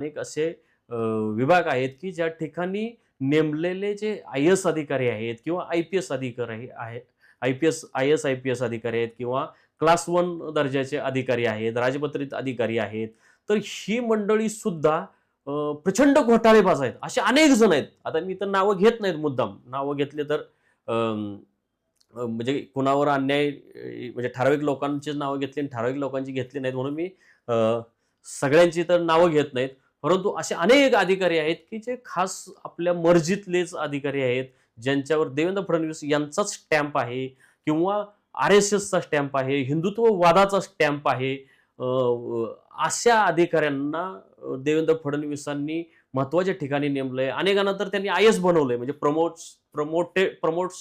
अनेक असे विभाग आहेत की ज्या ठिकाणी नेमलेले जे आय एस अधिकारी आहेत किंवा आय पी एस अधिकारी आहे I P S I S I P S अधिकारी आहेत किंवा क्लास वन दर्जाचे अधिकारी आहेत राजपत्रित अधिकारी आहेत तर ही मंडळी सुद्धा प्रचंड घोटाळेबाज आहेत. असे अनेक जण आहेत. आता मी तर नावं घेत नाहीत मुद्दाम. नावं घेतले तर म्हणजे कुणावर अन्याय म्हणजे ठराविक लोकांची नावं घेतली आणि ठराविक लोकांची घेतली नाहीत म्हणून मी सगळ्यांची तर नावं घेत नाहीत. परंतु असे अनेक अधिकारी आहेत की जे खास आपल्या मर्जीतलेच अधिकारी आहेत ज्यांच्यावर देवेंद्र फडणवीस यांचाच स्टॅम्प आहे किंवा आर एस एसचा स्टॅम्प आहे हिंदुत्ववादाचा स्टॅम्प आहे. अशा अधिकाऱ्यांना देवेंद्र फडणवीसांनी महत्त्वाच्या ठिकाणी नेमलंय. अनेकांना तर त्यांनी आय एस बनवलंय. म्हणजे प्रमोट प्रमोटे प्रमोट्स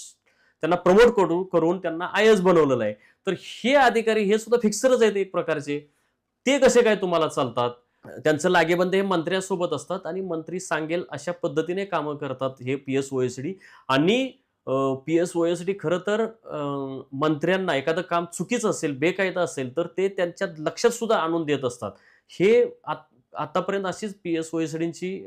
त्यांना प्रमोट करून करून त्यांना आय एस बनवलेलं आहे. तर हे अधिकारी हे सुद्धा फिक्सरच आहेत एक प्रकारचे. ते कसे काय तुम्हाला चालतात? त्यांचं लागेबंद हे मंत्र्यासोबत असतात आणि मंत्री सांगेल अशा पद्धतीने कामं करतात हे P S O S D आणि P S O S D खरं तर मंत्र्यांना एखादं काम चुकीचं असेल बेकायदा असेल तर ते त्यांच्या लक्षात सुद्धा आणून देत असतात. हे आत- आतापर्यंत अशीच पी एस ओ एस डींची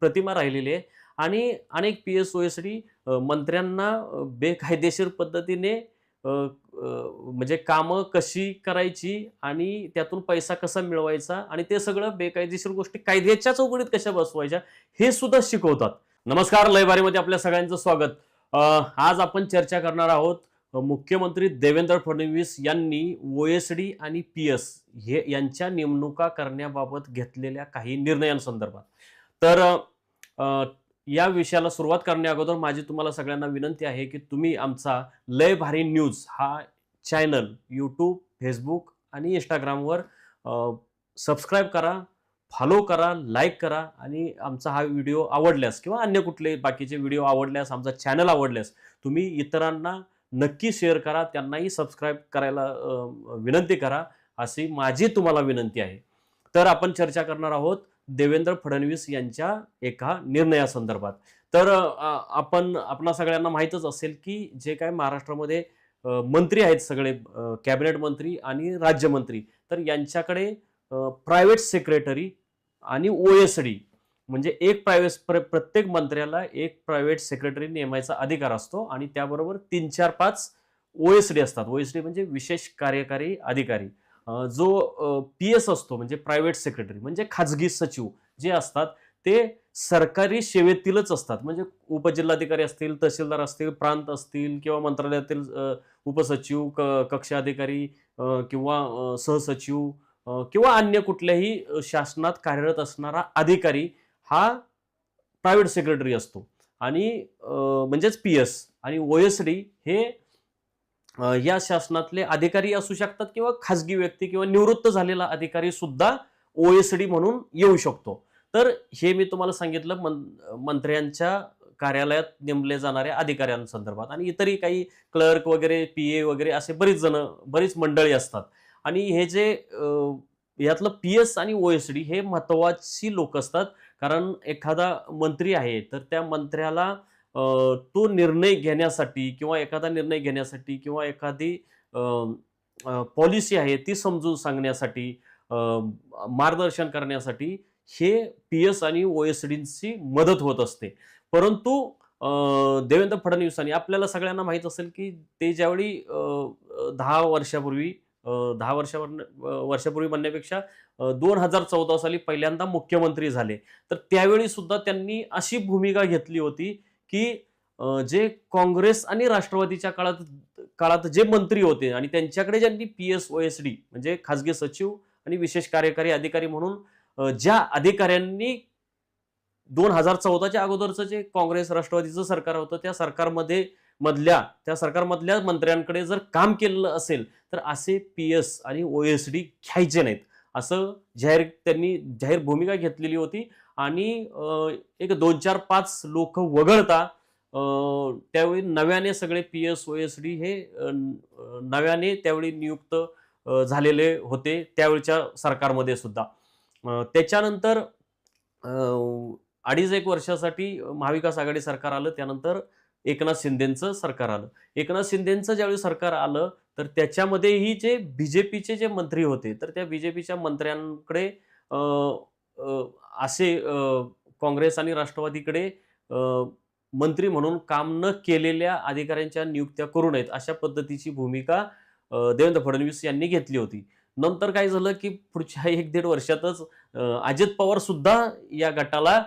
प्रतिमा राहिलेली आहे. आणि अनेक P S O S D मंत्र्यांना बेकायदेशीर पद्धतीने म्हणजे कामं कशी करायची आणि त्यातून पैसा कसा मिळवायचा आणि ते सगळं बेकायदेशीर गोष्टी कायद्याच्या चौकडीत कशा बसवायच्या हे सुद्धा शिकवतात. नमस्कार लयबारीमध्ये आपल्या सगळ्यांचं स्वागत. आज आपण चर्चा करणार आहोत मुख्यमंत्री देवेंद्र फडणवीस यांनी ओ एस डी आणि पी एस हे यांच्या नेमणुका करण्याबाबत घेतलेल्या काही निर्णयांसंदर्भात. तर या विषयाला सुरुवात करण्या अगोदर माझी तुम्हाला सगळ्यांना विनंती आहे की तुम्ही आमचा लय भारी न्यूज हा चॅनल यूट्यूब फेसबुक आणि इंस्टाग्रामवर सबस्क्राईब करा फॉलो करा लाईक करा आणि आमचा हा व्हिडिओ आवडल्यास किंवा अन्य कुठले बाकीचे व्हिडिओ आवडल्यास आमचा चॅनल आवडल्यास तुम्ही इतरांना नक्की शेअर करा त्यांनाही सबस्क्राईब करायला विनंती करा अशी माझी तुम्हाला विनंती आहे. तर आपण चर्चा करणार आहोत देवेंद्र फडणवीस यांच्या एका निर्णयासंदर्भात. तर आपण आपणा सगळ्यांना माहीतच असेल की जे काय महाराष्ट्रामध्ये मंत्री आहेत सगळे कॅबिनेट मंत्री आणि राज्यमंत्री तर यांच्याकडे प्रायव्हेट सेक्रेटरी आणि ओ एस डी म्हणजे एक प्रायव्हेट प्रत्येक मंत्र्याला एक प्रायव्हेट सेक्रेटरी नेमायचा अधिकार असतो आणि त्याबरोबर तीन चार पाच ओ एस डी असतात. ओ एस डी म्हणजे विशेष कार्यकारी अधिकारी. जो पी एस असतो म्हणजे प्रायव्हेट सेक्रेटरी म्हणजे खाजगी सचिव जे असतात ते सरकारी सेवेतीलच असतात. म्हणजे उपजिल्हाधिकारी असतील तहसीलदार असतील प्रांत असतील किंवा मंत्रालयातील उपसचिव क कक्ष अधिकारी किंवा सहसचिव किंवा अन्य कुठल्याही शासनात कार्यरत असणारा अधिकारी हा प्रायव्हेट सेक्रेटरी असतो. आणि म्हणजेच पी एस आणि ओ एस डी हे या शासनातले अधिकारी असू शकतात किंवा खाजगी व्यक्ती किंवा निवृत्त झालेला अधिकारी सुद्धा ओ एस डी म्हणून येऊ शकतो. तर हे मी तुम्हाला सांगितलं मं मंत्र्यांच्या कार्यालयात नेमले जाणाऱ्या अधिकाऱ्यांसंदर्भात. आणि इतरही काही क्लर्क वगैरे पी ए वगैरे असे बरीच जण बरीच मंडळी असतात. आणि हे जे यातलं पी एस आणि ओ एस डी हे महत्त्वाची लोक असतात. कारण एखादा मंत्री आहे तर त्या मंत्र्याला तो निर्णय घेण्यासाठी किंवा एखादा निर्णय घेण्यासाठी किंवा एखादी पॉलिसी आहे ती समजून सांगण्यासाठी मार्गदर्शन करण्यासाठी हे पी एस आणि ओ एस डींची मदत होत असते. परंतु देवेंद्र फडणवीसांनी आपल्याला सगळ्यांना माहीत असेल की ते ज्यावेळी दहा वर्षापूर्वी दहा वर्षावर वर्षापूर्वी म्हणण्यापेक्षा दोन हजार चौदा साली पहिल्यांदा मुख्यमंत्री झाले. तर त्यावेळी सुद्धा त्यांनी अशी भूमिका घेतली होती की जे काँग्रेस आणि राष्ट्रवादीच्या काळात काळात जे मंत्री होते आणि त्यांच्याकडे ज्यांनी P S O S D म्हणजे खाजगी सचिव आणि विशेष कार्यकारी अधिकारी म्हणून ज्या अधिकाऱ्यांनी दोन हजार चौदाच्या अगोदरचं जे काँग्रेस राष्ट्रवादीचं सरकार होतं त्या सरकारमध्ये मधल्या त्या सरकारमधल्या मंत्र्यांकडे जर काम केलेलं असेल तर असे पी एस आणि ओ एस डी घ्यायचे नाहीत. असं जाहीर त्यांनी जाहीर भूमिका घेतलेली होती. आणि एक दोन चार पाच लोक वगळता त्यावेळी नव्याने सगळे P S O S D हे नव्याने त्यावेळी नियुक्त झालेले होते त्यावेळच्या सरकारमध्ये सुद्धा. त्याच्यानंतर अडीच एक वर्षासाठी महाविकास आघाडी सरकार आलं त्यानंतर एकनाथ शिंदेचं सरकार आलं. एकनाथ शिंदेचं ज्यावेळी सरकार आलं तर त्याच्यामध्येही जे बी जे पीचे जे मंत्री होते तर त्या बी जे पीच्या मंत्र्यांकडे असे काँग्रेस आणि राष्ट्रवादीकडे मंत्री म्हणून काम न केलेल्या अधिकाऱ्यांच्या नियुक्त्या करू नयेत अशा पद्धतीची भूमिका देवेंद्र फडणवीस यांनी घेतली होती. नंतर काय झालं की पुढच्या एक दीड वर्षातच अजित पवार सुद्धा या गटाला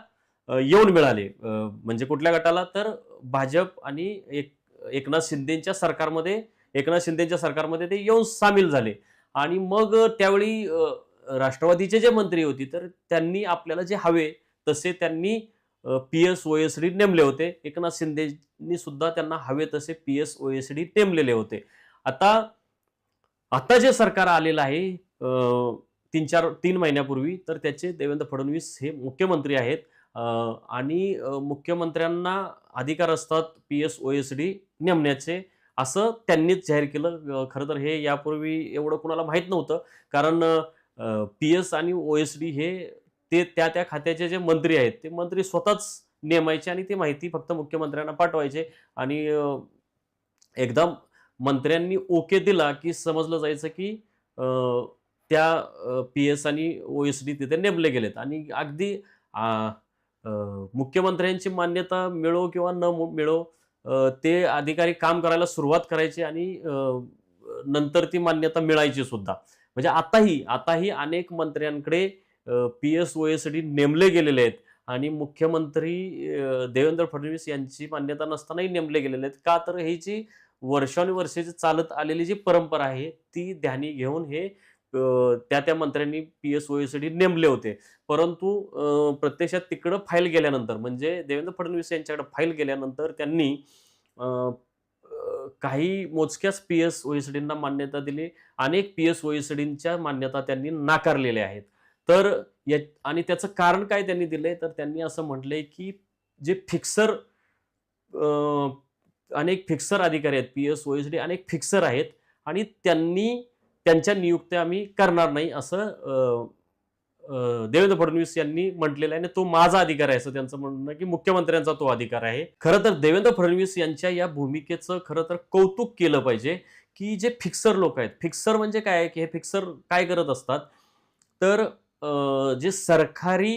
येऊन मिळाले. म्हणजे कुठल्या गटाला? तर भाजप आणि एक एकनाथ शिंदेच्या सरकारमध्ये एकनाथ शिंदेच्या सरकारमध्ये ते येऊन सामील झाले. आणि मग त्यावेळी राष्ट्रवादीचे जे मंत्री होते तर त्यांनी आपल्याला जे हवे तसे त्यांनी P S O S D नेमले होते. एकनाथ शिंदेनी सुद्धा त्यांना हवे तसे P S O S D नेमलेले होते. आता आता जे सरकार आलेलं आहे तीन चार तीन महिन्यापूर्वी तर त्याचे देवेंद्र फडणवीस हे मुख्यमंत्री आहेत. आणि मुख्यमंत्र्यांना अधिकार असतात P S O S D नेमण्याचे असं त्यांनीच जाहीर केलं. खरं तर हे यापूर्वी एवढं कुणाला माहीत नव्हतं. कारण पी एस आणि ओ एस डी हे ते त्या त्या खात्याचे जे मंत्री आहेत ते मंत्री स्वतःच नेमायचे आणि ती माहिती फक्त मुख्यमंत्र्यांना पाठवायचे. आणि एकदा मंत्र्यांनी ओके दिला की समजलं जायचं की त्या पी एस आणि ओ एस डी तिथे नेमले गेलेत. आणि अगदी मुख्यमंत्र्यांची मान्यता मिळो किंवा न मिळो ते अधिकारी काम करायला सुरुवात करायचे आणि नंतर ती मान्यता मिळायची सुद्धा. म्हणजे आताही आताही अनेक मंत्र्यांकडे पी एस ओ एसाठी नेमले गेलेले आहेत. आणि मुख्यमंत्री देवेंद्र फडणवीस यांची मान्यता नसतानाही नेमले गेलेले आहेत. का तर ही जी वर्षानुवर्षे चालत आलेली जी परंपरा आहे ती ध्यानी घेऊन हे त्या त्या मंत्र्यांनी पी एस ओ एसाठी डी नेमले होते. परंतु प्रत्यक्षात तिकडं फाईल गेल्यानंतर म्हणजे देवेंद्र फडणवीस यांच्याकडे फाईल गेल्यानंतर त्यांनी काही मोजक्याच पी एस ओ डींना मान्यता दिली. अनेक पी एस ओ डींच्या मान्यता त्यांनी नाकारलेल्या आहेत. तर या आणि त्याचं कारण काय त्यांनी दिलंय? तर त्यांनी असं म्हटलंय की जे फिक्सर अनेक फिक्सर अधिकारी आहेत पी एस ओ डी अनेक फिक्सर आहेत आणि त्यांनी त्यांच्या नियुक्त्या आम्ही करणार नाही असं देवेंद्र फडणवीस यांनी म्हटलेला आहे आणि तो माझा अधिकार आहे असं त्यांचं म्हणणं की मुख्यमंत्र्यांचा तो अधिकार आहे. खरं तर देवेंद्र फडणवीस यांच्या या भूमिकेचं खरं तर कौतुक केलं पाहिजे की जे फिक्सर लोक आहेत. फिक्सर म्हणजे काय आहे? की हे फिक्सर काय करत असतात? तर जे सरकारी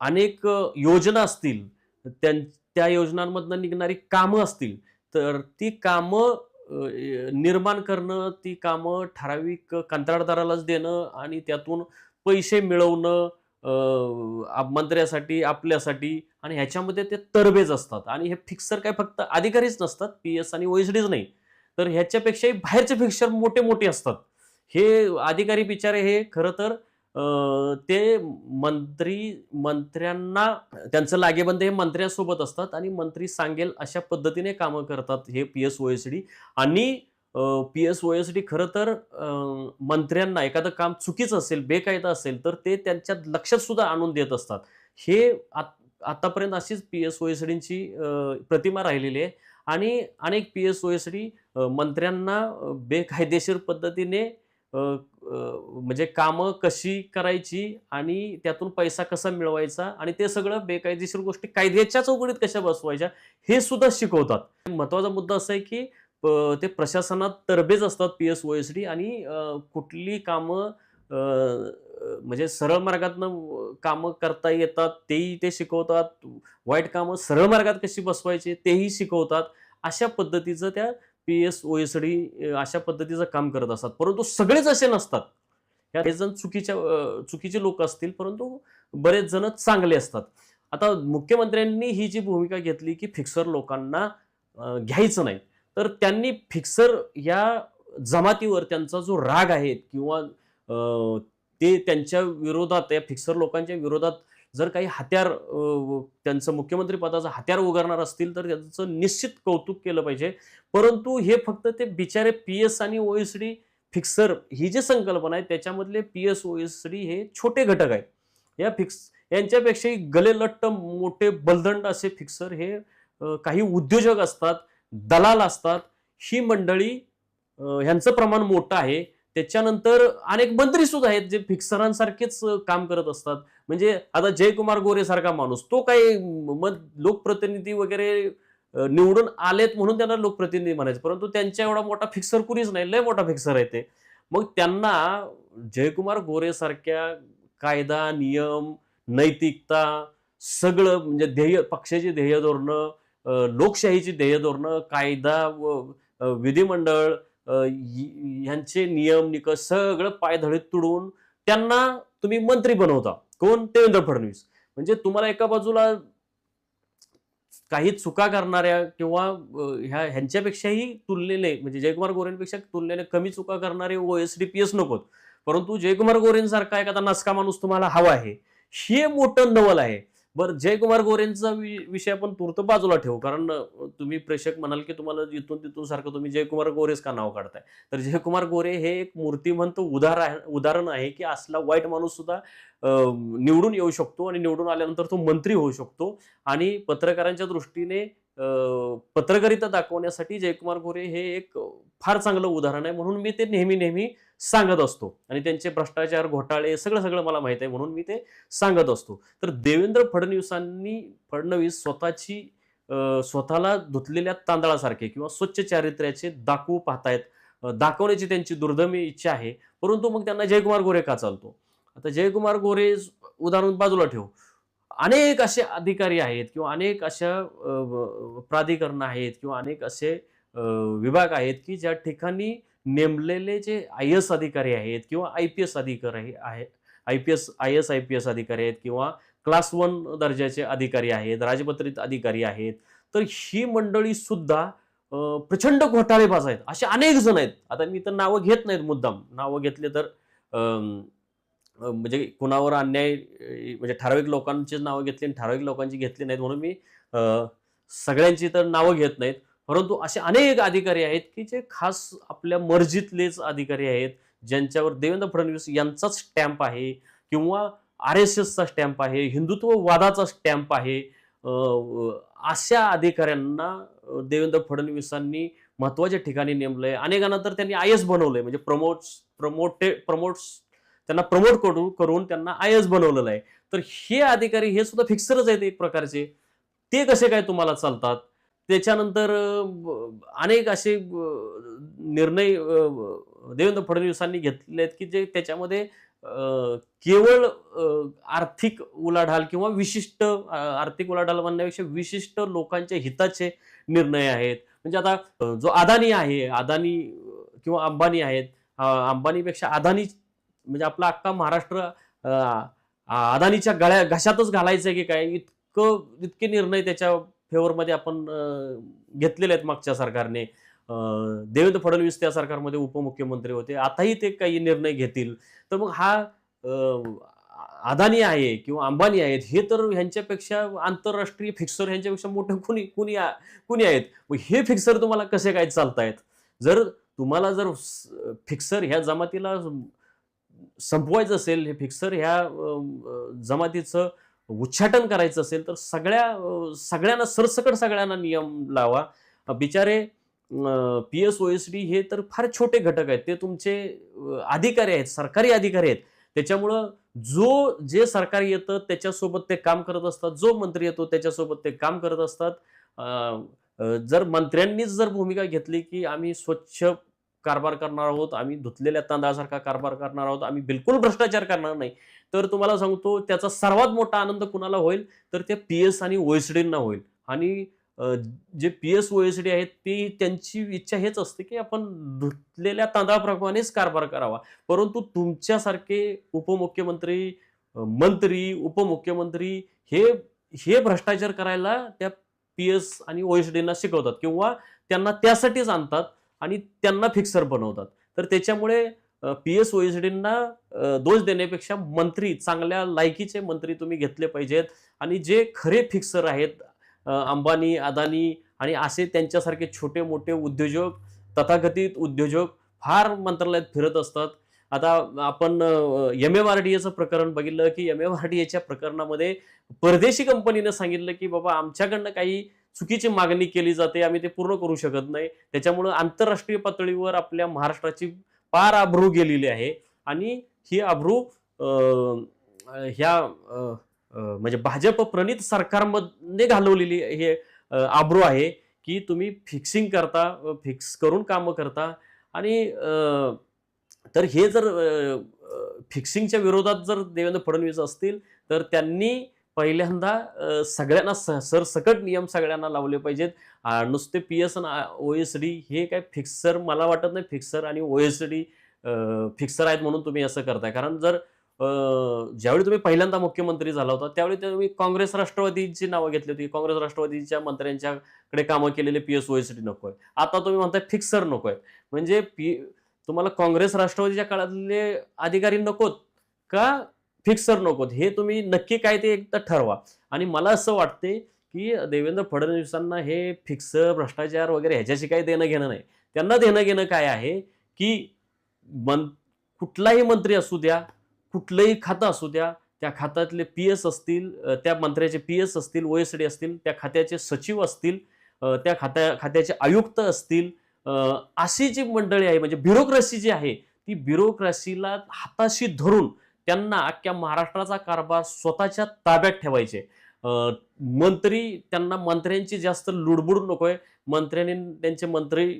अनेक योजना असतील त्यां त्या योजनांमधनं निघणारी कामं असतील तर ती कामं निर्माण करणं ती कामं ठराविक कंत्राटदारालाच देणं आणि त्यातून पैसे मिळवणं मंत्र्यासाठी आपल्यासाठी आणि ह्याच्यामध्ये ते तरबेज असतात. आणि हे फिक्सर काय फक्त अधिकारीच नसतात पी एस आणि ओएसडीच नाही. तर ह्याच्यापेक्षाही बाहेरचे फिक्सर मोठे मोठे असतात. हे अधिकारी बिचारे हे खरं तर ते मंत्री मंत्र्यांना त्यांचं लागेबंद हे मंत्र्यांसोबत असतात आणि मंत्री सांगेल अशा पद्धतीने कामं करतात हे P S O S D आणि P S O S D खरं तर मंत्र्यांना एखादं काम चुकीचं असेल बेकायदा असेल तर ते त्यांच्या लक्षात सुद्धा आणून देत असतात. हे आत- आतापर्यंत अशीच पी एस ओ एस डींची प्रतिमा राहिलेली आहे. आणि अनेक P S O S D मंत्र्यांना बेकायदेशीर पद्धतीने म्हणजे कामं कशी करायची आणि त्यातून पैसा कसा मिळवायचा आणि ते सगळं बेकायदेशीर गोष्टी कायद्याच्या चौकटीत कशा बसवायच्या हे सुद्धा शिकवतात. महत्त्वाचा मुद्दा असा आहे की ते प्रशासनात तरबेज असतात P S O S D आणि कुठली कामं म्हणजे सरळ मार्गातनं कामं करता येतात तेही ते शिकवतात. वाईट कामं सरळ मार्गात कशी बसवायची तेही शिकवतात. अशा पद्धतीचं त्या P S O S D अशा पद्धतीचं काम करत असतात. परंतु सगळेच असे नसतात. या जण चुकीच्या चुकीचे लोक असतील परंतु बरेच जण चांगले असतात. आता मुख्यमंत्र्यांनी ही जी भूमिका घेतली की फिक्सर लोकांना घ्यायचं नाही. तर त्यांनी फिक्सर या जमातीवर त्यांचा जो राग आहे किंवा ते त्यांच्या विरोधात या फिक्सर लोकांच्या विरोधात जर काही हत्यार त्यांचं मुख्यमंत्री पदाचं हत्यार उगारणार असतील तर त्याचं निश्चित कौतुक केलं पाहिजे. परंतु हे फक्त ते बिचारे पी एस आणि ओ एस डी फिक्सर ही जी संकल्पना आहे त्याच्यामधले P S O S D हे छोटे घटक आहेत. या फिक्स यांच्यापेक्षाही गलेलट्ट मोठे बलदंड असे फिक्सर हे काही उद्योजक असतात. दलाल असतात. ही मंडळी ह्यांचं प्रमाण मोठं आहे. त्याच्यानंतर अनेक मंत्री सुद्धा आहेत जे फिक्सरांसारखेच काम करत असतात. म्हणजे आता जयकुमार गोरे सारखा माणूस तो काही मग लोकप्रतिनिधी वगैरे निवडून आलेत म्हणून त्यांना लोकप्रतिनिधी म्हणायचे. परंतु त्यांच्या एवढा मोठा फिक्सर कुणीच नाही. लय मोठा फिक्सर आहे ते. मग त्यांना जयकुमार गोरे सारख्या कायदा नियम नैतिकता सगळं म्हणजे ध्येय पक्षाची ध्येय धोरणं लोकशाहीची ध्येय धोरणं कायदा व विधिमंडळ यांचे नियम निकष सगळं पायधडीत तुडवून त्यांना तुम्ही मंत्री बनवता. कोण? देवेंद्र फडणवीस. म्हणजे तुम्हाला एका बाजूला काही चुका करणाऱ्या किंवा ह्या ह्यांच्यापेक्षाही तुलनेने म्हणजे जयकुमार गोरेंपेक्षा तुलनेने कमी चुका करणारे O S D P S नकोत. परंतु जयकुमार गोरेंसारखा एखादा नसका माणूस तुम्हाला हवा आहे. हे मोठं नवल आहे. बरं जयकुमार गोरेंचा वि- विषय आपण तूर्त बाजूला ठेवू कारण तुम्ही प्रेक्षक म्हणाल की तुम्हाला जिथून तिथून सारखं तुम्ही जयकुमार गोरेच का नाव काढताय? तर जयकुमार गोरे हे एक मूर्तिमंत उदाहर आहे उदाहरण आहे की असला वाईट माणूस सुद्धा निवडून येऊ शकतो आणि निवडून आल्यानंतर तो मंत्री होऊ शकतो आणि पत्रकारांच्या दृष्टीने पत्रकारिता दाखवण्यासाठी जयकुमार गोरे हे एक फार चांगलं उदाहरण आहे. म्हणून मी ते नेहमी नेहमी सांगत असतो. आणि त्यांचे भ्रष्टाचार घोटाळे सगळं सगळं मला माहीत आहे म्हणून मी ते सांगत असतो. तर देवेंद्र फडणवीसांनी फडणवीस स्वतःची स्वतःला धुतलेल्या तांदळासारखे किंवा स्वच्छ चारित्र्याचे दाखवू पाहतायत. दाखवण्याची त्यांची दुर्दमी इच्छा आहे. परंतु मग त्यांना जयकुमार गोरे का चालतो? आता जयकुमार गोरे उदाहरण बाजूला ठेवू. अनेक असे अधिकारी आहेत किंवा अनेक अशा प्राधिकरणं आहेत किंवा अनेक असे विभाग आहेत की ज्या ठिकाणी नेमलेले जे आय एस अधिकारी आहेत किंवा आय पी एस अधिकारी आहे I P S I S I P S अधिकारी आहेत किंवा क्लास वन दर्जाचे अधिकारी आहेत राजपत्रित अधिकारी आहेत तर ही मंडळी सुद्धा प्रचंड घोटाळेबाज आहेत असे अनेक जण आहेत. आता मी तर नावं घेत नाहीत मुद्दाम. नावं घेतले तर म्हणजे कुणावर अन्याय म्हणजे ठराविक लोकांची नावं घेतली आणि ठराविक लोकांची घेतली नाहीत म्हणून मी सगळ्यांची तर नावं घेत नाहीत. परंतु असे अनेक अधिकारी आहेत की जे खास आपल्या मर्जीतलेच अधिकारी आहेत ज्यांच्यावर देवेंद्र फडणवीस यांचाच स्टॅम्प आहे किंवा आर एस एसचा स्टॅम्प आहे हिंदुत्ववादाचा स्टॅम्प आहे. अशा अधिकाऱ्यांना देवेंद्र फडणवीसांनी महत्त्वाच्या ठिकाणी नेमलंय. अनेकांना तर त्यांनी आय एस बनवलंय. म्हणजे प्रमोट प्रमोटे प्रमोट्स त्यांना प्रमोट करून करून त्यांना आय एस बनवलेलं आहे. तर हे अधिकारी हे सुद्धा फिक्सरच आहेत एक प्रकारचे. ते कसे काय तुम्हाला चालतात? त्याच्यानंतर अनेक असे निर्णय देवेंद्र फडणवीसांनी घेतले आहेत की जे त्याच्यामध्ये केवळ आर्थिक उलाढाल किंवा विशिष्ट आर्थिक उलाढाल म्हणण्यापेक्षा विशिष्ट लोकांच्या हिताचे निर्णय आहेत. म्हणजे आता जो अदानी आहे अदानी किंवा अंबानी आहेत अंबानीपेक्षा अदानी म्हणजे आपला अख्खा महाराष्ट्र अदानीच्या गळ्या घशातच घालायचं की काय? इतकं इतके निर्णय त्याच्या फेवरमध्ये आपण घेतलेले आहेत मागच्या सरकारने. देवेंद्र फडणवीस त्या सरकारमध्ये उपमुख्यमंत्री होते. आताही ते काही निर्णय घेतील. तर मग हा अदानी आहे किंवा अंबानी आहेत हे तर ह्यांच्यापेक्षा आंतरराष्ट्रीय फिक्सर ह्यांच्यापेक्षा मोठे कुणी कुणी कुणी आहेत? मग हे फिक्सर तुम्हाला कसे काय चालतायत? जर तुम्हाला जर फिक्सर ह्या जमातीला संपवायचं असेल हे फिक्सर ह्या जमातीचं उच्चाटन करायचं असेल तर सगळ्या सगळ्यांना सरसकट सगळ्यांना नियम लावा. बिचारे P S O S D हे तर फार छोटे घटक आहेत. ते तुमचे अधिकारी आहेत सरकारी अधिकारी आहेत. त्याच्यामुळं जो जे सरकार येतं त्याच्यासोबत ते काम करत असतात. जो मंत्री येतो त्याच्यासोबत ते काम करत असतात. जर मंत्र्यांनीच जर भूमिका घेतली की आम्ही स्वच्छ कारभार करणार आहोत आम्ही धुतलेल्या तांदळासारखा कारभार करणार आहोत आम्ही बिलकुल भ्रष्टाचार करणार नाही. तर तुम्हाला सांगतो त्याचा सर्वात मोठा आनंद कुणाला होईल? तर ते पी एस आणि ओएसडींना होईल. आणि जे P S O S D आहेत ती त्यांची इच्छा हेच असते की आपण धुतलेल्या तांदळाप्रमाणेच कारभार करावा. परंतु तुमच्यासारखे उपमुख्यमंत्री मंत्री उपमुख्यमंत्री हे हे भ्रष्टाचार करायला त्या पी एस आणि ओ एस डींना शिकवतात किंवा त्यांना त्यासाठीच आणतात. आणि त्यांना फिक्सर बनवतात. तर त्याच्यामुळे पी एस ओ डींना दोष देण्यापेक्षा मंत्री चांगल्या लायकीचे मंत्री तुम्ही घेतले पाहिजेत. आणि जे खरे फिक्सर आहेत अंबानी अदानी आणि असे त्यांच्यासारखे छोटे मोठे उद्योजक तथाकथित उद्योजक फार मंत्रालयात फिरत असतात. आता आपण एम एम आर डी एचं प्रकरण बघितलं की एम एम आर डी एच्या प्रकरणामध्ये परदेशी कंपनीनं सांगितलं की बाबा आमच्याकडनं काही चुकीची मागणी केली जाते आम्ही ते पूर्ण करू शकत नाही. त्याच्यामुळं आंतरराष्ट्रीय पातळीवर आपल्या महाराष्ट्राची पार आभ्रू गेलेली आहे. आणि ही आभ्रू ह्या म्हणजे भाजप प्रणित सरकारमध्ये घालवलेली हे आब्रू आहे की तुम्ही फिक्सिंग करता फिक्स करून कामं करता. आणि तर हे जर फिक्सिंगच्या विरोधात जर देवेंद्र फडणवीस असतील तर त्यांनी पहिल्यांदा सगळ्यांना स सरसकट नियम सगळ्यांना लावले पाहिजेत. नुसते पी एस आणि ओ एस डी हे काय फिक्सर मला वाटत नाही फिक्सर आणि ओ एस डी फिक्सर आहेत म्हणून तुम्ही असं करताय. कारण जर ज्यावेळी तुम्ही पहिल्यांदा मुख्यमंत्री झाला होता त्यावेळी तुम्ही काँग्रेस राष्ट्रवादीची नावं घेतली होती. काँग्रेस राष्ट्रवादीच्या मंत्र्यांच्याकडे कामं केलेले P S O S D नको आहे आता तुम्ही म्हणताय फिक्सर नको आहे म्हणजे पी तुम्हाला काँग्रेस राष्ट्रवादीच्या काळातले अधिकारी नकोत का? फिक्सर नकोत हे तुम्ही नक्की काय ते एकदा ठरवा. आणि मला असं वाटते की देवेंद्र फडणवीसांना हे फिक्सर भ्रष्टाचार वगैरे ह्याच्याशी काही देणं घेणं नाही. त्यांना देणं घेणं काय आहे की मन कुठलाही मंत्री असू द्या कुठलंही खातं असू द्या त्या खात्यातले पी एस असतील त्या मंत्र्याचे पी एस असतील ओ एस डी असतील त्या खात्याचे सचिव असतील त्या खात्या खात्याचे आयुक्त असतील अशी जी मंडळी आहे म्हणजे ब्युरोक्रेसी जी आहे ती ब्युरोक्रेसीला हाताशी धरून त्यांना अख्ख्या महाराष्ट्राचा कारभार स्वतःच्या ताब्यात ठेवायचे. मंत्री त्यांना मंत्र्यांची जास्त लुडबुड नकोय. मंत्र्यांनी त्यांचे मंत्री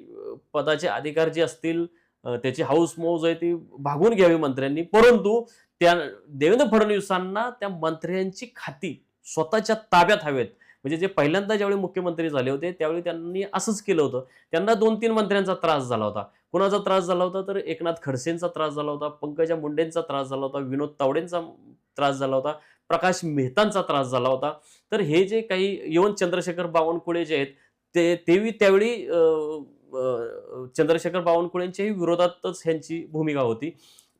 पदाचे अधिकार जे असतील त्याची हाऊस मौज आहे ती भागून घ्यावी मंत्र्यांनी. परंतु त्या देवेंद्र फडणवीसांना त्या मंत्र्यांची खाती स्वतःच्या ताब्यात हवेत. म्हणजे जे पहिल्यांदा ज्यावेळी मुख्यमंत्री झाले होते त्यावेळी त्यांनी असंच केलं होतं. त्यांना दोन तीन मंत्र्यांचा त्रास झाला होता. कुणाचा त्रास झाला होता? तर एकनाथ खडसेंचा त्रास झाला होता पंकजा मुंडेंचा त्रास झाला होता विनोद तावडेंचा त्रास झाला होता प्रकाश मेहतांचा त्रास झाला होता. तर हे जे काही यवन चंद्रशेखर बावनकुळे जे आहेत ते तेवी त्यावेळी चंद्रशेखर बावनकुळेंच्याही विरोधातच ह्यांची भूमिका होती.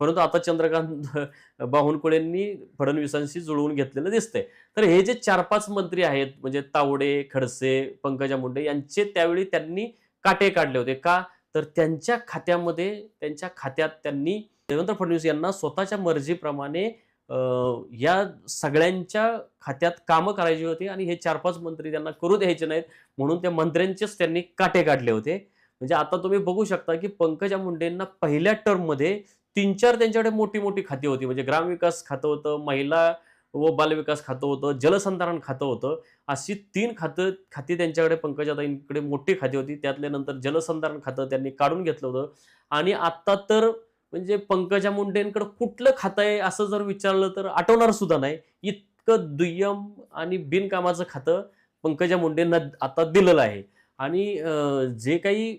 परंतु आता चंद्रकांत बावनकुळेंनी फडणवीसांशी जुळवून घेतलेलं दिसतंय. तर हे जे चार पाच मंत्री आहेत म्हणजे तावडे खडसे पंकजा मुंडे यांचे त्यावेळी त्यांनी काटे काढले होते. का? तर त्यांच्या खात्यामध्ये त्यांच्या खात्यात त्यांनी देवेंद्र फडणवीस यांना स्वतःच्या मर्जीप्रमाणे या सगळ्यांच्या खात्यात कामं करायची होती आणि हे चार पाच मंत्री त्यांना करू द्यायचे नाहीत म्हणून त्या मंत्र्यांचेच त्यांनी काटे काढले होते. म्हणजे आता तुम्ही बघू शकता की पंकजा मुंडेंना पहिल्या टर्ममध्ये तीन चार त्यांच्याकडे मोठी मोठी खाती होती. म्हणजे ग्रामविकास खातं होतं महिला व बालविकास खातं होतं जलसंधारण खातं होतं. अशी तीन खातं खाती त्यांच्याकडे पंकजाताईंकडे मोठी खाती होती. त्यातल्या नंतर जलसंधारण खातं त्यांनी काढून घेतलं होतं. आणि आत्ता तर म्हणजे पंकजा मुंडेंकडे कुठलं खातं आहे असं जर विचारलं तर आठवणार सुद्धा नाही. इतकं दुय्यम आणि बिनकामाचं खातं पंकजा मुंडेंना आता दिलेलं आहे. आणि जे काही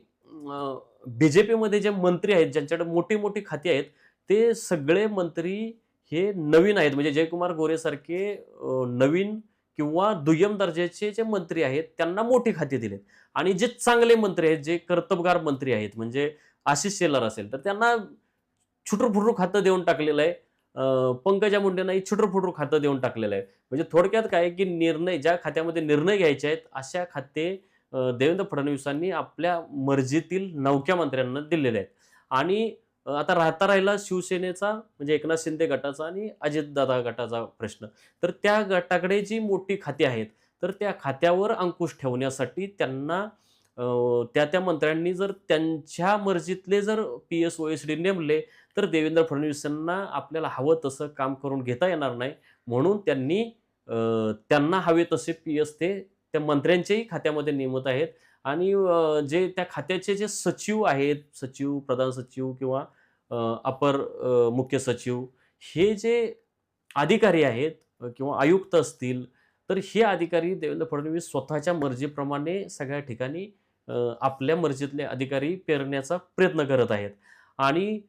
बीजेपीमध्ये जे मंत्री आहेत ज्यांच्याकडे मोठी मोठी खाती आहेत ते सगळे मंत्री हे नवीन आहेत. म्हणजे जयकुमार गोरेसारखे नवीन किंवा दुय्यम दर्जाचे जे मंत्री आहेत त्यांना मोठी खाती दिलेत. आणि जे चांगले मंत्री आहेत जे कर्तबगार मंत्री आहेत म्हणजे आशिष शेलार असेल तर त्यांना छुटरफुटरू खातं देऊन टाकलेलं आहे. पंकजा मुंडेंनाही छुटरफुटरू खातं देऊन टाकलेलं आहे. म्हणजे थोडक्यात काय की निर्णय ज्या खात्यामध्ये निर्णय घ्यायचे आहेत अशा खाते देवेंद्र फडणवीसांनी आपल्या मर्जीतील नवक्या मंत्र्यांना दिलेले आहेत. आणि आता राहता राहिला शिवसेनेचा म्हणजे एकनाथ शिंदे गटाचा आणि अजितदादा गटाचा प्रश्न. तर त्या गटाकडे जी मोठी खाती आहेत तर त्या खात्यावर अंकुश ठेवण्यासाठी त्यांना त्या त्या मंत्र्यांनी जर त्यांच्या मर्जीतले जर P S O S D नेमले तर देवेंद्र फडणवीसांना आपल्याला हवं तसं काम करून घेता येणार नाही. म्हणून त्यांनी त्यांना हवे तसे पी एस ते त्या मंत्र्यांच्याही खात्यामध्ये नेमत आहेत. आणि जे त्या खात्याचे जे सचिव आहेत सचिव प्रधान सचिव किंवा अपर मुख्य सचिव हे जे अधिकारी आहेत किंवा आयुक्त असतील तर हे अधिकारी देवेंद्र फडणवीस स्वतःच्या मर्जीप्रमाणे सगळ्या ठिकाणी आपल्या मर्जीतले अधिकारी पेरण्याचा प्रयत्न करत आहेत. आणि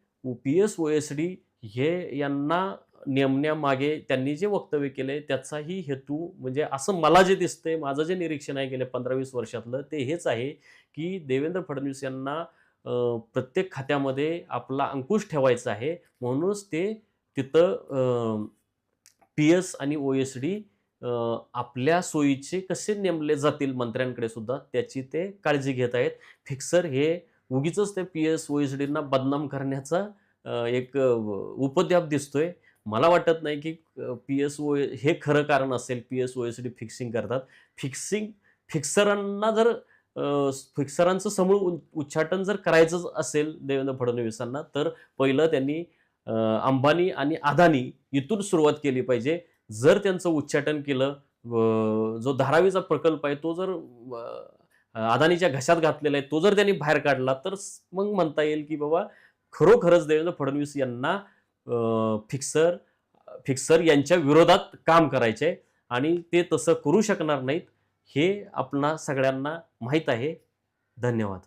P S O S D हे यांना नेमण्यामागे त्यांनी जे वक्तव्य केले त्याचाही हेतू म्हणजे असं मला जे दिसतंय माझं जे निरीक्षण आहे गेल्या पंधरा वीस वर्षातलं ते हेच आहे की देवेंद्र फडणवीस यांना प्रत्येक खात्यामध्ये आपला अंकुश ठेवायचा आहे. म्हणूनच ते तिथं पी एस आणि ओ एस डी आपल्या सोयीचे कसे नेमले जातील मंत्र्यांकडे सुद्धा त्याची ते काळजी घेत आहेत. फिक्सर हे उगीच ते पी एस ओ एस डींना बदनाम करण्याचा एक उपद्याप दिसतोय. मला वाटत नाही की पी एस ओ हे खरं कारण असेल. P S O S D fixing करतात. फिक्सिंग फिक्सरांना जर फिक्सरांचं समूळ उ- उच्चाटन जर करायचंच असेल देवेंद्र फडणवीसांना तर पहिलं त्यांनी अंबानी आणि अदानी इथून सुरुवात केली पाहिजे. जर त्यांचं उच्चाटन केलं जो धारावीचा प्रकल्प आहे तो जर अदानीच्या घशात घातलेला आहे तो जर त्यांनी बाहेर काढला तर मग म्हणता येईल की बाबा खरोखरच देवेंद्र फडणवीस यांना फिक्सर फिक्सर यांच्या विरोधात काम करायचे आहे आणि ते तसं करू शकणार नाहीत हे आपणा सगळ्यांना माहीत आहे. धन्यवाद.